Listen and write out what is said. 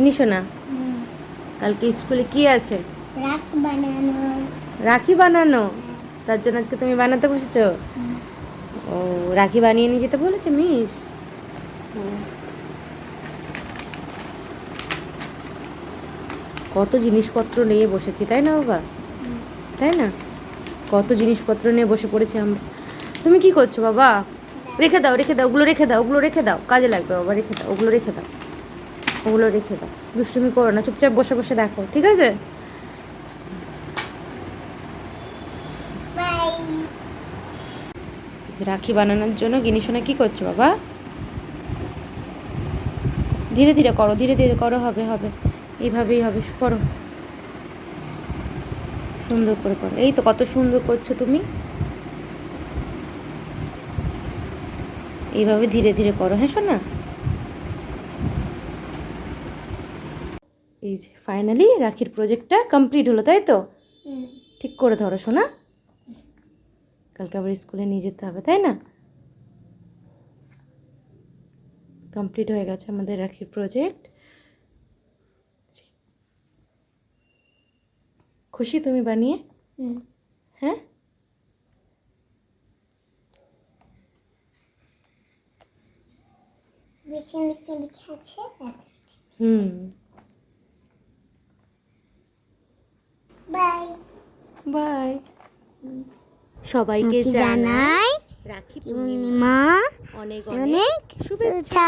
জিনিস না কালকে স্কুলে কি আছে? রাখি বানানো। রাখি বানানো? তার জন্য আজকে তুমি বানাতে বসেছো? ও রাখি বানিয়ে নিয়ে যেতে বলেছে মিস? কত জিনিসপত্র নিয়ে বসেছি তাই না বাবা? তাই না? কত জিনিসপত্র নিয়ে বসে পড়েছি আমরা। তুমি কি করছ বাবা? রেখে দাও রেখে দাও ওগুলো রেখে দাও ওগুলো রেখে দাও কাজে লাগবে বাবা রেখে দাও ওগুলো রেখে দাও। ওগুলো রেখে দাও। দুষ্টুমি করো না, চুপচাপ বসে বসে দেখো, ঠিক আছে? রাখি বানানোর জন্য গিনিসোনা কি করছ বাবা? ধীরে ধীরে করো, ধীরে ধীরে করো, হবে হবে। এইভাবেই হবে, করো। সুন্দর করে করো। এই তো কত সুন্দর করছ তুমি। এইভাবে ধীরে ধীরে করো হ্যাঁ শোনা এই যে ফাইনালি রাখির প্রজেক্টটা কমপ্লিট হলো তাই তো? ঠিক করে ধরো শোনা কালকে আবার স্কুলে নিয়ে যেতে হবে তাই না? কমপ্লিট হয়ে গেছে আমাদের রাখির প্রজেক্ট খুশি তুমি বানিয়ে? হ্যাঁ? হুম। বাই বাই সবাইকে জানাই জানাই রাখি পূর্ণিমা। অনেক অনেক শুভেচ্ছা।